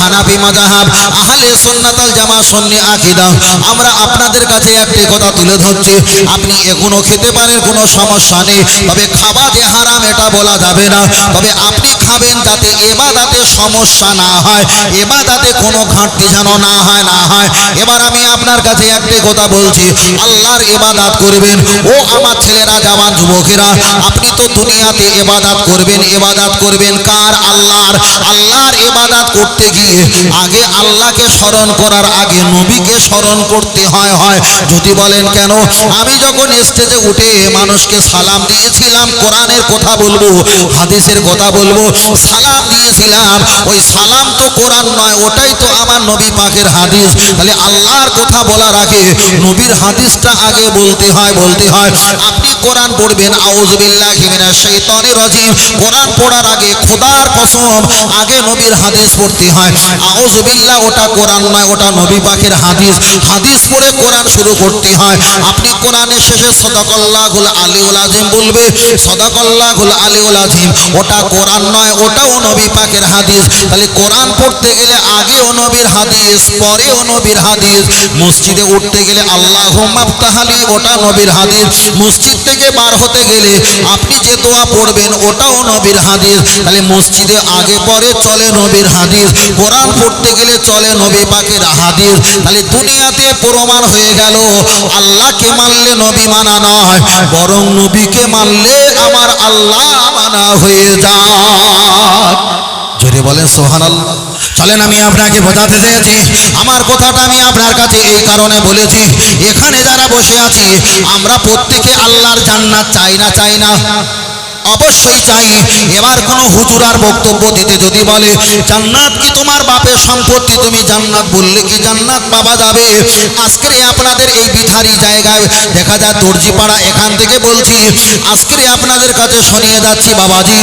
হানাফি মাজাহাব আহলে সুন্নাতাল জামা সুন্নি আকীদা। আমরা আপনাদের কাছে একটি কথা তুলে ধরছি, আপনি এখনও খেতে পারেন, কোনো সমস্যা নেই। তবে খাওয়া যে হারাম, এটা বলা যাবে না। তবে আপনি খাবেন যাতে এবাদাতে সমস্যা না হয়, এবাদাতে কোনো ঘাটতি যেন না হয় না হয়। এবার আমি আপনার কাছে একটি কথা বলছি, আল্লাহর এবাদাত করবেন। ও আমার ছেলেরা জওয়ান যুবকেরা, আপনি তো দুনিয়াতে এবাদাত করবেন এবাদাত করবেন কার? আল্লাহর। আল্লাহর এবাদাত করতে গিয়ে আগে আল্লাহকে স্মরণ করার আগে নবীকে স্মরণ করতে হয় হয়। যদি বলেন কেন? আমি যখন স্টেজে উঠে মানুষকে সালাম দিয়েছিলাম, কোরআনের কথা বলব, হাদিসের কথা বলব, সালাম দিয়েছিলাম, ওই সালাম তো কোরআন নয়, ওটাই তো আমার নবী পাকের হাদিস। তাহলে আল্লাহর কথা বলার আগে, নবীর হাদিসটা আগে বলতে হয় বলতে হয়, আপনি কোরআন পড়বেন আউযুবিল্লাহি মিনাশ শাইতানির রাজিম। কোরআন পড়ার আগে খোদার কসম, আগে নবীর হাদিস পড়তে হয়। আউযুবিল্লাহ, ওটা কোরআন নয়, ওটা নবী পাকের হাদিস। হাদিস পড়ে কোরআন শুরু করতে হয়। আপনি কোরআনের শেষে সদাকাল্লাহুল আলিউল আযীম বলবে, সদাকাল্লাহুল আলিউল আযীম ওটা কোরআন নয়, ওটাও নবী পাকের হাদিস। তাহলে কোরআন পড়তে গেলে আগেও নবীর হাদিস, পরেও নবীর হাদিস। মসজিদে উঠতে গেলে আল্লাহুম্মা তাহালি ওটা নবীর হাদিস। মসজিদ থেকে বার হতে গেলে আপনি যে দোয়া পড়বেন, ওটাও নবীর হাদিস। তাহলে মসজিদে আগে পরে চলে নবীর হাদিস। কোরআন পড়তে গেলে চলে নবী পাকের হাদিস। তাহলে দুনিয়াতে প্রমাণ হয়ে গেল, আল্লাহকে মানলে নবী মানা নয়, বরং নবীকে মানলে আমার আল্লাহ মানা হয়ে যায় জোরে বলেন সোহান আল্লাহ চলেন, আমি আপনাকে বোঝাতে চেয়েছি। আমার কথাটা আমি আপনার কাছে এই কারণে বলেছি, এখানে যারা বসে আছি, আমরা প্রত্যেকে আল্লাহর জান্নাত চাই না চাই না। অবশ্যই চাই। এবার কোনো হুজুর আর বক্তব্য দিতে যদি বলে, জান্নাত কি তোমার বাপের সম্পত্তি? তুমি জান্নাত বললে কি জান্নাত পাওয়া যাবে? আজকে আপনাদের এই বিথারি জায়গায় দেখা যায় দর্জিপাড়া এখান থেকে বলছি আজকে আপনাদের কাছে শুনিয়ে যাচ্ছি বাবাজি,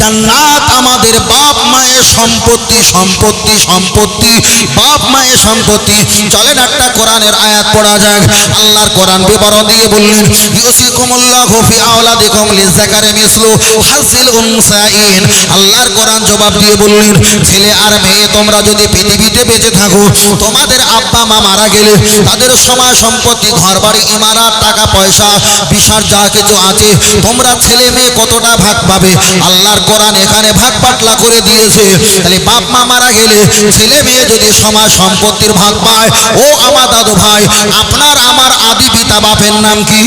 জান্নাত আমাদের বাপ মায়ের সম্পত্তি সম্পত্তি সম্পত্তি, বাপ মায়ের সম্পত্তি। চলেন একটা কোরআনের আয়াত পড়া যাক। আল্লাহর কোরআন বিবরণ দিয়ে বললেন, ইউসিকুমুল্লাহু ফি আওলাদিকুম লিযাকারি মিসলু হাসিল উনসাইন আল্লাহর কোরআন জবাব দিয়ে বললেন, ছেলে আর মেয়ে, তোমরা যদি পৃথিবীতে বেঁচে থাকো, তোমাদের আব্বা মা মারা গেলে তাদের সময় সম্পত্তি ঘর বাড়ি ইমারত, টাকা, পয়সা বিশাল যা কিছু আছে, তোমরা ছেলে মেয়ে কতটা ভাগ পাবে? আল্লাহর কোরআন এখানে ভাগ পাটলা করে দিয়েছে। তাহলে বাপ মা মারা গেলে ছেলে মেয়ে যদি সমাজ সম্পত্তির ভাগ পায়, ও আমার দাদু ভাই আপনার আমার আদি পিতা বাপের নাম কি?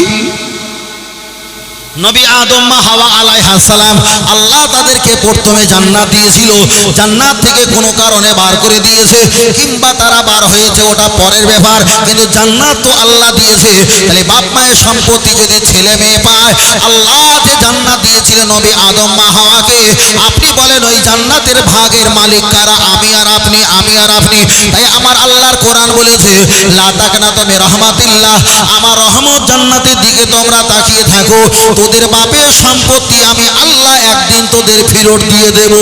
নবী আদম মা হাওয়া আলাইহিস সালাম, আল্লাহ তাদেরকে প্রথমে জান্নাত দিয়েছিল। জান্নাত থেকে কোনো কারণে বার করে দিয়েছে, কিংবা তারা বার হয়েছে, ওটা পরের ব্যাপার। কিন্তু জান্নাত তো আল্লাহ দিয়েছে। তাহলে বাপ মায়ের সম্পত্তি যদি ছেলে মেয়ে পায়, আল্লাহ যে জান্নাত দিয়েছিল নবী আদম মা হাওয়াকে, আপনি বলেন ওই জান্নাতের ভাগের মালিক কারা? আমি আর আপনি, আমি আর আপনি। তাই আমার আল্লাহর কোরআন বলেছে, লা তাকনা তুমি রহমাতিল্লাহ। আমার রহমত জান্নাতের দিকে তোমরা তাকিয়ে থাকো। তোদের বাপের সম্পত্তি আমি আল্লাহ একদিন তোদের ফেরত দিয়ে দেব।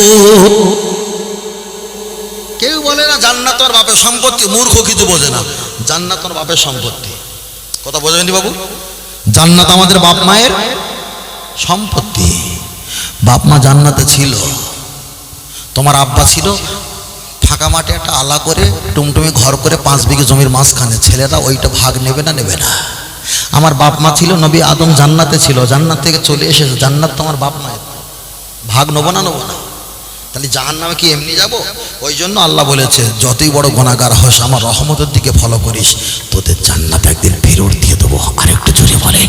কেউ বলে না জান্নাতর বাপের সম্পত্তি, মূর্খ কিছু বোঝে না। জান্নাতর বাপের সম্পত্তি। কথা বোঝেনি বাবু? জান্নাত আমাদের বাপ মায়ের সম্পত্তি। বাপ মা জান্নাতে ছিল। তোমার আব্বা ছিল, ফাঁকা মাঠে একটা আলা করে, টুমটুমি ঘর করে পাঁচ বিঘে জমির মাঝখানে। ছেলেরা ওইটা ভাগ নেবে না নেবে না। আমার বাপ মা ছিল, নবী আদম জান্নাতে ছিল, জান্নাত থেকে চলে এসেছে, জান্নাত তো আমার বাপ মায়ের। ভাগ নেব না নেব না। তাহলে জাহান নামে কি এমনি যাব? ওই জন্য আল্লাহ বলেছে, যতই বড় গুণাগার হস, আমার রহমতের দিকে ফলো করিস। তোদের জান্নাত একদিন ফেরত দিয়ে দেবো। আর একটু জোরে বলে।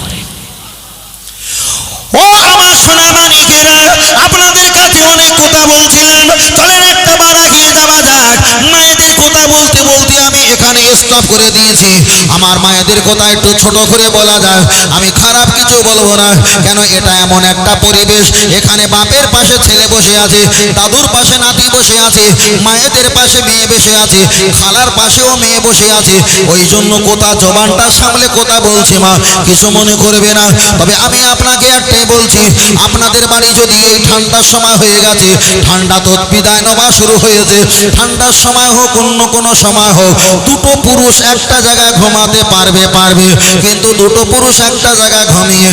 ও আমার সোনা আপনাদের কাছে অনেক কথা বলছিলাম। চলেন একটা বার এগিয়ে যাওয়া যাক। মায়েদের কথা বলতে বলতে আমি এখানে স্টপ করে দিয়েছি। আমার মায়েদের কথা একটু ছোট করে বলা যায়। আমি খারাপ কিছু বলব না। কেন, এটা এমন একটা পরিবেশ। এখানে বাপের পাশে ছেলে বসে আছে, দাদুর পাশে নাতি বসে আছে, মায়েদের পাশে মেয়ে বসে আছে, খালার পাশেও মেয়ে বসে আছে। ওই জন্য কোথা জবানটা সামলে কথা বলছি মা, কিছু মনে করবে না। তবে আমি আপনাকে একটাই বলছি, আপনাদের বাড়ি যদি এই ঠান্ডার সময় হয়ে গেছে, ঠান্ডা তো বিদায় নেওয়া শুরু হয়েছে। ঠান্ডার সময় হোক অন্য কোনো সময় হোক, দুটো পুরুষ একটা জায়গায় ঘুমাতে পারবে পারবে। কিন্তু দুটো পুরুষ একটা জায়গায় ঘুমিয়ে,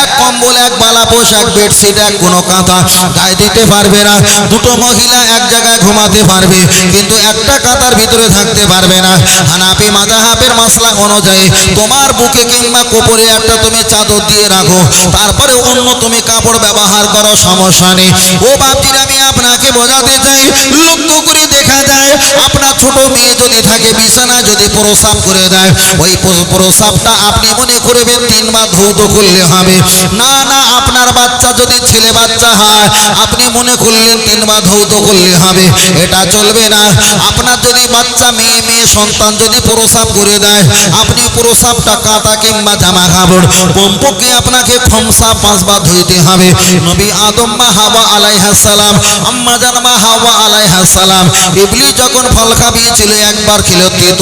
এক কম্বল, এক বালাপোষ এক বেডশিট, এক কোনো কাঁথা গায়ে দিতে পারবে না। দুটো মহিলা এক জায়গায় ঘুমাতে পারবে, কিন্তু একটা কাঁথার ভিতরে থাকতে পারবে না। হানাপি মাজাহাবের মাসলা অনুযায়ী, তোমার বুকে কিংবা কোপরে একটা তুমি চাদর দিয়ে রাখো, তারপরে অন্য তুমি কাপড় ব্যবহার করো, সমস্যা নেই। ও বাপির আমি আপনাকে বোঝাতে চাই লক্ষ্য করে দেখা যায়, আপনার ছোট মেয়ে যদি থাকে বিছানা যদি প্রসাব করে দেয়, ওই প্রসাবটা আপনি মনে করবেন তিন তিনবার ধৌত করলে হবে। না না, আপনার বাচ্চা যদি ছেলে বাচ্চা হয়, আপনি মনে করলেন, তিন তিনবার ধৌত করলে হবে। এটা চলবে না। আপনার যদি বাচ্চা মেয়ে মেয়ে সন্তান যদি প্রসাব করে দেয়, আপনি প্রসাবটা কাঁথা কিংবা জামা কাপড় কমপক্ষে আপনাকে খমসা পাঁচবার ধুইতে হবে। নবী আদম মা হাওয়া আলাইহাস সালাম, আম্মা জান মা হাওয়া আলাইহাস সালাম ইবলিস যখন ফল খাবিয়েছিল একবার খেল তিত,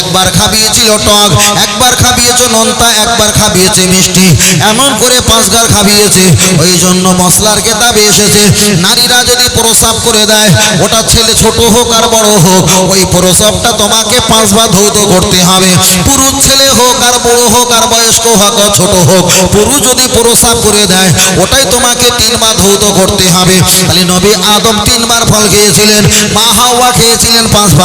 একবার খাবিয়েছিল টক, একবার খাবিয়েছে নোনতা, একবার খাবিয়েছে মিষ্টি, এমন করে পাঁচবার খাবিয়েছে। ওই জন্য মশলার কেতাবে এসেছে, নারীরা যদি প্রসাব করে দেয়, ওটা ছেলে ছোট হোক আর বড় হোক, ওই প্রসবটা তোমাকে পাঁচবার ধৌত করতে হবে। পুরুষ ছেলে হোক আর বড় হোক আর বয়স্ক হোক ছোট হোক, পুরুষ যদি প্রসাব করে দেয়, ওটাই তোমাকে তিনবার ধৌত করতে হবে। তাহলে নবী আদম তিনবার ফল খেয়েছিলেন, মা হাওয়া খেয়েছিলেন পাঁচবার।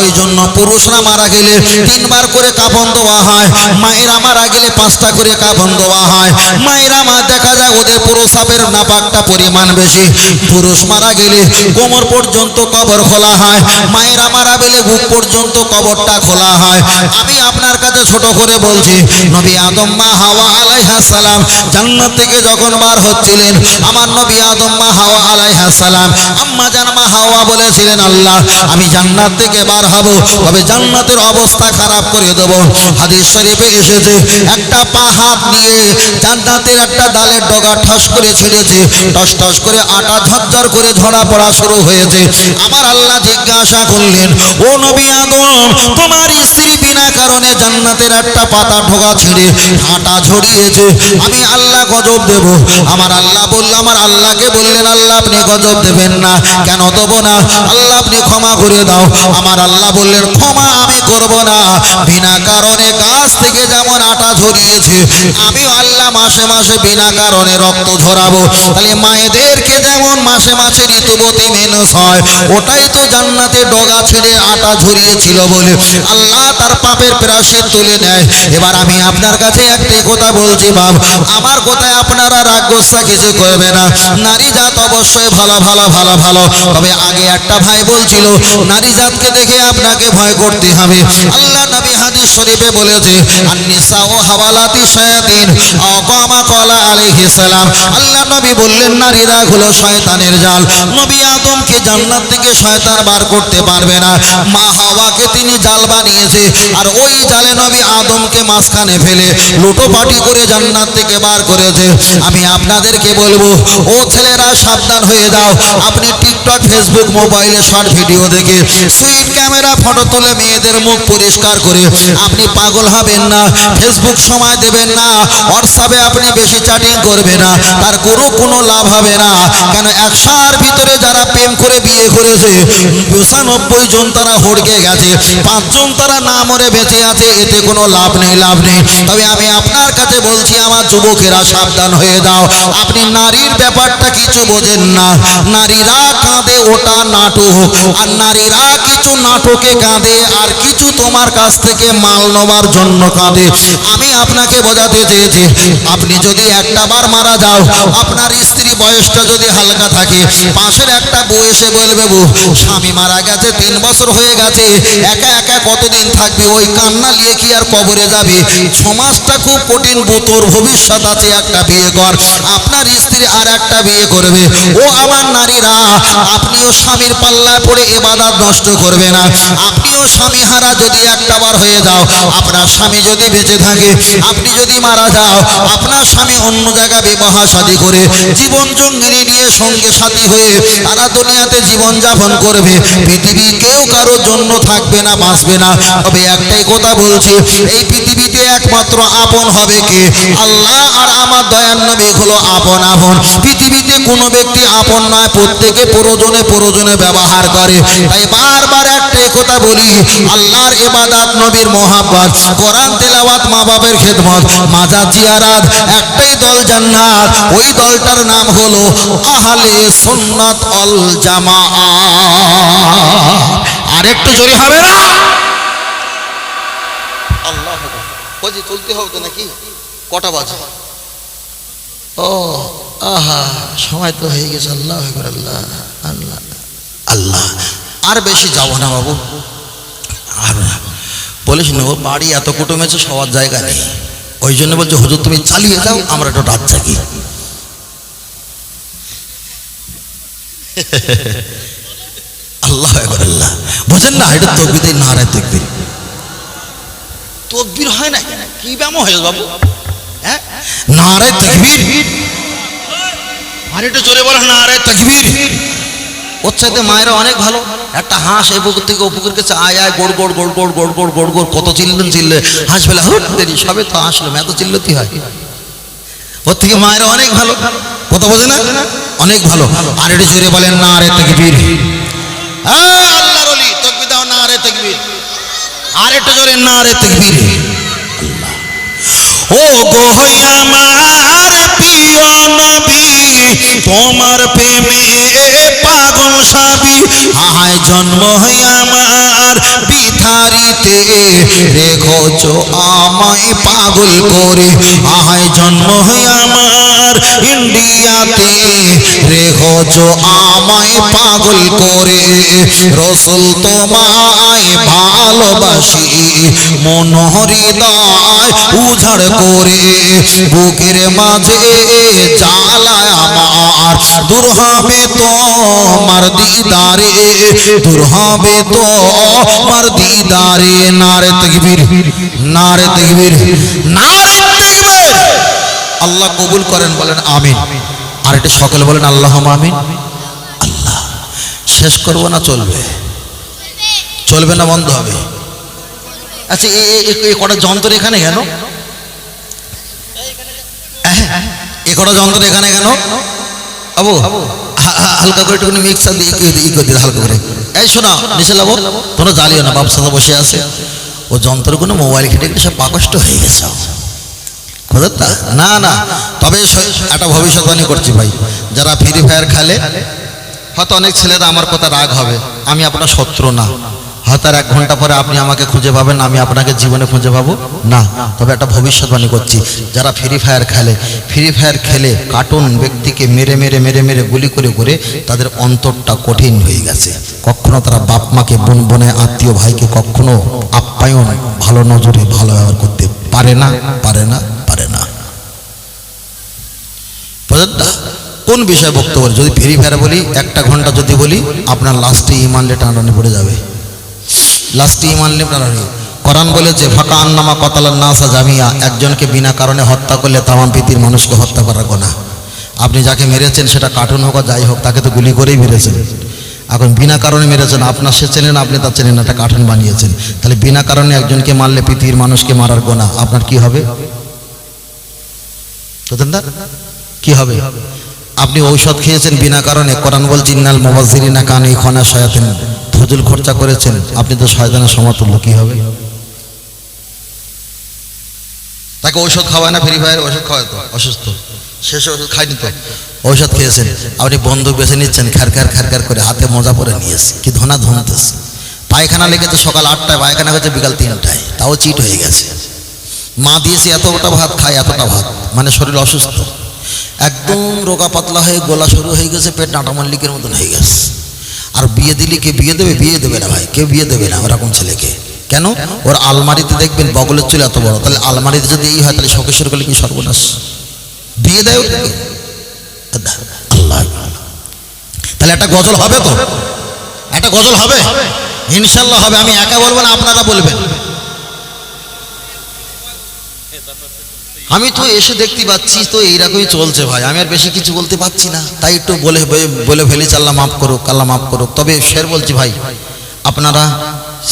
ওই জন্য পুরুষরা মারা গেলে তিনবার করে কাপন দেওয়া হয়। মায়েরা মারা গেলে পাঁচটা করে কাপন দেওয়া হয়। মায়েরা মা দেখা যায় ওদের প্রসাবের নাপাকটা পরিমাণ বেশি। পুরুষ মারা গেলে কোমর পর্যন্ত কবর খোলা হয়। মায়েরা মারা গেলে বুক পর্যন্ত কবরটা খোলা হয়। আমি আপনার কাছে ছোট করে বলছি, নবী আদম মা হাওয়া আলাইহা সালাম জান্নাত থেকে যখন বার হচ্ছিলেন, আমার নবী আদম মা হাওয়া আলাইহা সালাম, আম্মা জান মা হাওয়া বলেছিলেন, আল্লাহ, আমি জান্নাত থেকে বার হব, তবে জান্নাতের অবস্থা খারাপ করে দেব। হাদিস শরীফে এসেছে, একটা পা হাত নিয়ে জান্নাতের একটা ডালের ডগা ঠস করে ছেড়েছে টস টস করে আটা ঝরঝর করে ঝরা পড়া শুরু হয়েছে। আমার আল্লাহ জিজ্ঞাসা করলেন, ও নবী আদম তোমার স্ত্রী কারণে জান্নাতের একটা পাতা ঢোকা ছিঁড়ে আটা ঝরিয়েছে আমি আল্লাহ গজব দেব। আমার আল্লাহ বলল, আমার আল্লাহকে বললেন, আল্লাহ আপনি গজব দেবেন না। কেন দেবো না? আল্লাহ আপনি ক্ষমা করে দাও। আমার আল্লাহ বললেন, ক্ষমা আমি করব না। বিনা কারণে গাছ থেকে যেমন আটা ঝরিয়েছে আমি আল্লাহ মাসে মাসে বিনা কারণে রক্ত ঝরাবো। তাহলে মায়েদেরকে যেমন মাসে মাসে ঋতুবতী মেনস হয়, ওটাই তো জান্নাতে ডগা ছেড়ে আটা ঝরিয়েছিল বলে আল্লাহ তার পাপের প্রাসে তুলে নেয় এবার আমি আপনার কাছে একটাই কথা বলছি, বাপ। আমার কথায় আপনারা রাগ গোসা কিছু করবে না। নারী জাত অবশ্যই ভালো ভালো ভালো ভালো। তবে আগে একটা ভাই বলছিল, নারী জাতকে দেখে আপনাকে ভয় করতে হবে। আল্লাহ হাদিস শরীফে বলেছে আন্নিসা ও হাওয়ালাতি শায়াতিন, আকামা কলা আলাইহিস সালাম। আল্লাহ নবী বললেন নারীরা হলো শয়তানের জাল। নবী আদমকে জান্নাত থেকে শয়তান বার করতে পারবে না। মা হাওয়াকে তিনি জাল বানিয়েছে, আর ওই জালে নবী আদমকে মাঝখানে ফেলে লুটোপাটি করে জান্নাত থেকে বার করেছে। আমি আপনাদেরকে বলব, ও ছেলেরা, সাবধান হয়ে যাও। আপনি টিকটক, ফেসবুক, মোবাইলে শর্ট ভিডিও দেখে সুইপ ক্যামেরা, ফটো তুলে মেয়েদের মুখ পরিষ্কার করে আপনি পাগল হবেন না ফেসবুক সময় দেবেন না হোয়াটসঅ্যাপে আপনি বেশি চ্যাটিং করবে না, তার কোনো কোনো লাভ হবে না। কেন একশোর ভিতরে যারা প্রেম করে বিয়ে করেছে, পঁচানব্বই জন তারা হড়কে গেছে, পাঁচজন তারা না মরে বেঁচে আছে, এতে কোনো লাভ নেই লাভ নেই। তবে আমি আপনার কাছে বলছি, আমার যুবকেরা সাবধান হয়ে দাও আপনি নারীর ব্যাপারটা কিছু বোঝেন না। নারীরা কাঁদে, ওটা নাটক। আর নারীরা কিছু নাটকে কাঁদে, আর কিছু তোমার কাছ থেকে মাল নেওয়ার জন্য কাঁদে। আমি আপনাকে বোঝাতে চেয়েছি, আপনি যদি একটা বার মারা যাও, আপনার স্ত্রী বয়সটা যদি হালকা থাকে, পাশের একটা বউ এসে বলবে, বউ, স্বামী মারা গেছে, তিন বছর হয়ে গেছে, একা একা কতদিন থাকবে? ওই কান্না নিয়ে কি আর কবরে যাবে? সমাজটা খুব কঠিন তোর ভবিষ্যৎ আছে একটা বিয়ে কর। আপনার স্ত্রী আর একটা বিয়ে করবে। ও আমার নারীরা, আপনিও স্বামীর পাল্লায় পড়ে এবাদাত নষ্ট করবে না। আপনিও স্বামী হারা যদি একটা বার হয়ে যাও আপনার স্বামী যদি বেঁচে থাকে, আপনি যদি মারা যাও, আপনার স্বামী অন্য জায়গায় বিবাহ শাদী করে জীবন জঙ্গিনী নিয়ে সঙ্গে সাথী হয়ে তারা দুনিয়াতে জীবন যাপন করবে। পৃথিবী কেউ কারোর জন্য থাকবে না, বাঁচবে না। তবে একটাই কথা বলছি, এই পৃথিবীতে একমাত্র আপন হবে কে? আল্লাহ আর আমার দয়ার নবী হলো আপন আপন। পৃথিবীতে কোনো ব্যক্তি আপন নয়, প্রত্যেকে প্রয়োজনে প্রয়োজনে ব্যবহার করে। তাই বারবার একটাই কথা বলি, আল্লাহর ইবাদত নবীর মোহাব্বত। কোরআন তেলাওয়াত মা বাবার খেদমত। মাজা জিয়ারাত, একটাই দল জান্নাত। ওই দলটার নাম হলো আহলে সুন্নাত অল জামা আর একটু জোরে হবে না? চলতে হবে নাকি? কটা বাজে? ও, আহা, সময় তো হয়ে গেছে। আল্লাহ আল্লাহ আল্লাহ আর বেশি যাব না বাবু। আর বলিস না ও বাড়ি এত কুটুম কুটুমেছে, সবার জায়গা নেই। ওই জন্য বলছে, হুজুর, তুমি চালিয়ে যাও, আমরা একটু রাত জাগি। আল্লাহ একবার আল্লাহ। বোঝেন না, এটা তকবিদের নারায় তকবির। তকবির হয় না কি ব্যায়াম হয়ে বাবু? হ্যাঁ? নারায় তকবির। আর একটু জোরে বলো, নারায় তকবির। ওর চাইতে মায়েরা অনেক ভালো। একটা হাঁস এই পুকুর থেকে ও পুকুর কাছে আয় আয়, গোড় গোড় গোড় গোড় গোড় গোড় গোড় গোড়, কত চিল্লেন চিল্লে। হাঁস ফেলে হুট, দেরি, সবে তো আসলাম, এত চিল্লতি হয়। ওর থেকে মায়েরা অনেক ভালো। কথা বোঝে না? অনেক ভালো। আর একটু জোরে বলেন না রে তকবীর আল্লাহর ওলি, তকবীর দাও না রে তকবীর। আর একটু জোরে না রে তকবীর ও গো আমার প্রিয় নবী, তোমার প্রেমে আহায় জন্ম আমার বিথারিতে রেখোছ আমায় পাগল করে। আহায় জন্ম আমার ইন্ডিয়াতে। রেখোছ আমায় পাগল করে। রসুল তোমায় ভালোবাসি মন হৃদয় উঝাড় করে। বুকের মাঝে জ্বালায় আমার দূর হবে তোমার দিদারে, দূর হবে তোমার দিদারে। নারে তকবীর নারে তকবীর নারে তকবীর। আল্লাহ কবুল করেন, বলেন আমিন। আর এটা সকলে বলেন আল্লাহ আমিন। আল্লাহ, শেষ করব না চলবে? চলবে না বন্ধ হবে? আচ্ছা এ কটা যন্ত্র এখানে কেন? এ কটা যন্ত্র এখানে কেন? আবু হালকা করে একটু মিক্সার দিয়ে ই করে দিই হালকা করে। এই শোনা, নিশাল আবু তোমরা জ্বালিও না, বাপ সাথে বসে আছে। ও যন্ত্রগুলো মোবাইল ঘেটে ঘেটে সব পাকষ্ট হয়ে গেছে। না? না, তবে একটা ভবিষ্যৎবাণী করছি ভাই। যারা ফ্রি ফায়ার খেলে, হয়তো অনেক ছেলেরা আমার কথা রাগ হবে। আমি আপনার শত্রু না। হয়তো আর এক ঘণ্টা পরে আপনি আমাকে খুঁজে পাবেন, আমি আপনাকে জীবনে খুঁজে পাবো? না, তবে একটা ভবিষ্যৎবাণী করছি। যারা ফ্রি ফায়ার খেলে ফ্রি ফায়ার খেলে কার্টুন ব্যক্তিকে মেরে মেরে মেরে মেরে গুলি করে করে তাদের অন্তরটা কঠিন হয়ে গেছে। কখনো তারা বাপ মাকে, বোন, বোনে, আত্মীয়, ভাইকে কখনো আপ্যায়ন, ভালো নজরে, ভালো ব্যবহার করতে পারে না পারে না পারে না। কোন বিষয়ে বক্তব্য? যদি ফ্রি ফায়ার বলি, একটা ঘণ্টা যদি বলি, আপনার লাস্টে ইমানলে টানাটানি পড়ে যাবে। লাস্টে ইমানলে টানাটানি কোরআন বলেছে ফাঁকা আন্নামা কতালার নাসা জামিয়া। একজনকে বিনা কারণে হত্যা করলে তামাম পৃথিবীর মানুষকে হত্যা করার গোনা। আপনি যাকে মেরেছেন, সেটা কার্টুন হোক যাই হোক, তাকে তো গুলি করেই মেরেছেন। এখন বিনা কারণে মেরেছেন, আপনার সে চেনেন আপনি তার চেনেন একটা কার্টুন বানিয়েছেন। তাহলে বিনা কারণে একজনকে মারলে পৃথিবীর মানুষকে মারার গোনা, আপনার কি হবে? কি হবে? আপনি ঔষধ খেয়েছেন বিনা কারণে, কোরআন বল জিন্নাল মোবাজিরিনা কান খনা সয়াতেন ফজুল খরচা করেছেন, আপনি তো শয়তানের সমতুল্য কি হবে। তাকে ঔষধ খাওয়ায় না, ফ্রি ফায়ার ওষুধ খাওয়ায় তো, অসুস্থ। শেষে ওষুধ খায়নি তো, ঔষধ খেয়েছেন। আপনি বন্দুক বেছে নিচ্ছেন খ্যার খ্যার খ্যার খ্যার করে হাতে মজা পরে নিয়েছে কি ধনা ধনতেছে। পায়খানা লেগেছে সকাল আটটায়, পায়খানা হয়েছে বিকাল তিনটায়। তাও চিট হয়ে গেছে। মা দিয়েছে, এতটা ভাত খায়, এতটা ভাত। মানে শরীর অসুস্থ। একদম রোগা পাতলা হয়ে, গোলা শুরু হয়ে গেছে, পেট নাটা মল্লিকের মতন হয়ে গেছে। আর বিয়ে দিলে কে বিয়ে দেবে? বিয়ে দেবে না ভাই। কেউ বিয়ে দেবে না ওরকম ছেলেকে? কেন? ওর আলমারিতে দেখবেন বগলের চুল এত বড়। তাহলে আলমারিতে যদি এই হয়, তাহলে শোকেশ্বর করলে কি সর্বনাশ? বিয়ে দেয় আল্লাহ। তাহলে একটা গজল হবে তো? একটা গজল হবে? ইনশাল্লাহ হবে। আমি একা বলব না, আপনারা বলবেন। আমি তো এসে দেখতে পাচ্ছি, তো এইরকমই চলছে ভাই। আমি আর বেশি কিছু বলতে পারছি না। তাই একটু বলে বলে ফেলেছি, আল্লাহ মাফ করুক, আল্লাহ মাফ করুক। তবে ফের বলছি ভাই, আপনারা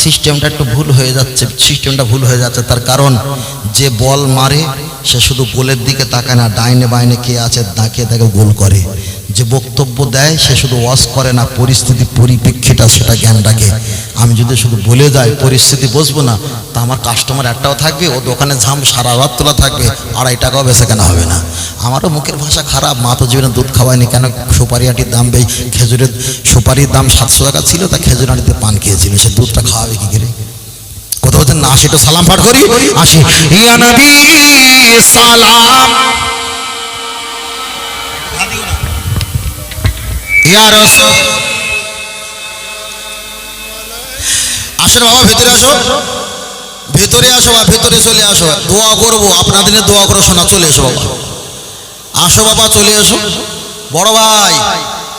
সিস্টেমটা একটু ভুল হয়ে যাচ্ছে, সিস্টেমটা ভুল হয়ে যাচ্ছে। তার কারণ, যে বল মারে, সে শুধু বলের দিকে তাকায় না, ডাইনে বাইনে কে আছে, তাকে তাকে গোল করে। যে বক্তব্য দেয়, সে শুধু ওয়াজ করে না, পরিস্থিতি পরিপ্রেক্ষিটা সেটা জ্ঞান রাখে। আমি যদি শুধু বলে যাই, পরিস্থিতি বসবো না, তা আমার কাস্টমার একটাও থাকবে, ও দোকানে ঝাম সারা রাত তোলা থাকবে, আড়াই টাকাও বেচা কেনা হবে না। আমারও মুখের ভাষা খারাপ, মা তো জীবনে দুধ খাওয়ায়নি, কেন সুপারি আটির দাম বেই খেজুরের সুপারির দাম সাতশো টাকা ছিল, তা খেজুর আটিতে পান খেয়েছিল, সে দুধটা খাওয়াবে কি করে? কোথাও না তো সালাম পাঠ করি? আসি। ইয়া নবী, সালাম। আসেন বাবা, ভেতরে আসো। ভেতরে আসো বা ভেতরে চলে আসো। দোয়া করব, আপনাদের দোয়া করে শোনা, চলে এসো বাবা। আসো বাবা, চলে এসো। বড় ভাই,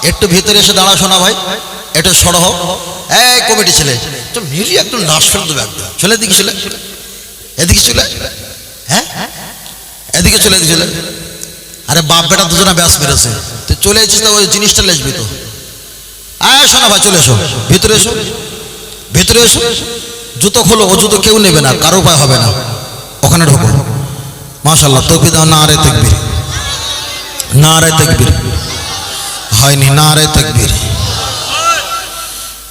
একটু ভেতরে এসে দাঁড়া শোনা ভাই, একটু সরহ এই কমিটি ছেলে তো মিলি, একটু নাচ ফেলে একদম চলে এদিকে চলে। এদিকে চলে। হ্যাঁ? এদিকে চলে এদিকে চলে। আরে বাপ বেটা দুজনে ব্যাস মেরেছে। চলে এসেছিস তো, ওই জিনিসটা লেসবি তো। আয় শোনা ভাই, চলে এসো। ভেতরে এসো। ভেতরে এসো। জুতো খোলো, ও জুতো কেউ নেবে না, কারও উপায় হবে না। ওখানে ঢোকো। মাশাল্লাহ তকবি দাও না রে তকবির। না রে তকবির। হয়নি না রে তকবির।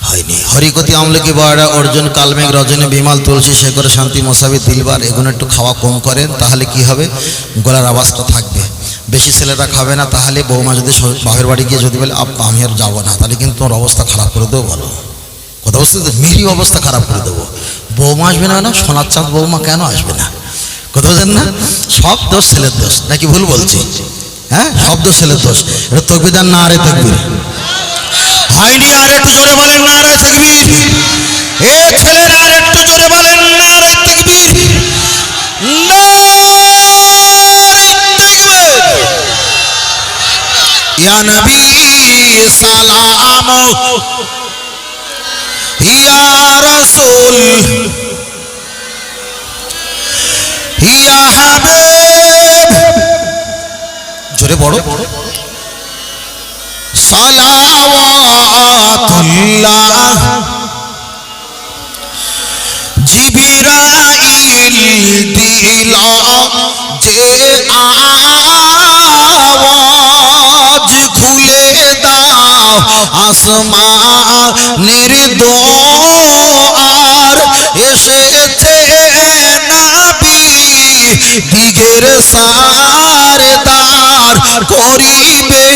হয়নি। হরিকতি আমলকি বাড়া অর্জুন, কালমেঘ, রজনী, বিমাল, তুলসী শেখর, শান্তি মশাবি দিলবার, এগুলো একটু খাওয়া কম করেন, তাহলে কি হবে? গলার আওয়াজটা থাকবে। বেশি ছেলেরা খাবে না, তাহলে বৌমা যদি বাপের বাড়ি গিয়ে যদি বলে আমি আর যাব না। তাহলে কিন্তু তোমার অবস্থা খারাপ করে দেবো বলো। কথা তো মেরি অবস্থা খারাপ করে দেবো। বৌমা আসবে না না সোনার চাঁদ বৌমা কেন আসবে না? কথা বলছেন না? সব দোষ ছেলের দোষ, নাকি ভুল বলছি? হ্যাঁ? সব দোষ ছেলের দোষ। এটা তকবিদার না আরে তকবির? হয়নি আর একটু জোরে বলেন না রে তকবীর। এ ছেলেরা আর একটু জোরে বলেন না রে ইয়া নবী সালাম ইয়া রাসূল ইয়া হাবিব। জোরে বড়। সালাওয়াতুল্লাহ। জিবরাইল দিল যে আওয়াজ আসমানের দোয়ার এসেছে নাবি, দিগের সারদার করিবে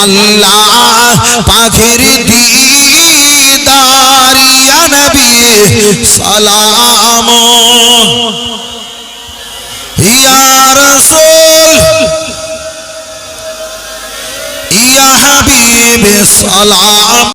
আল্লাহ পাখির দিদার। ইয়া নবী, সালাম। ইয়া রাসূল ইয়া হাবিব সালাম।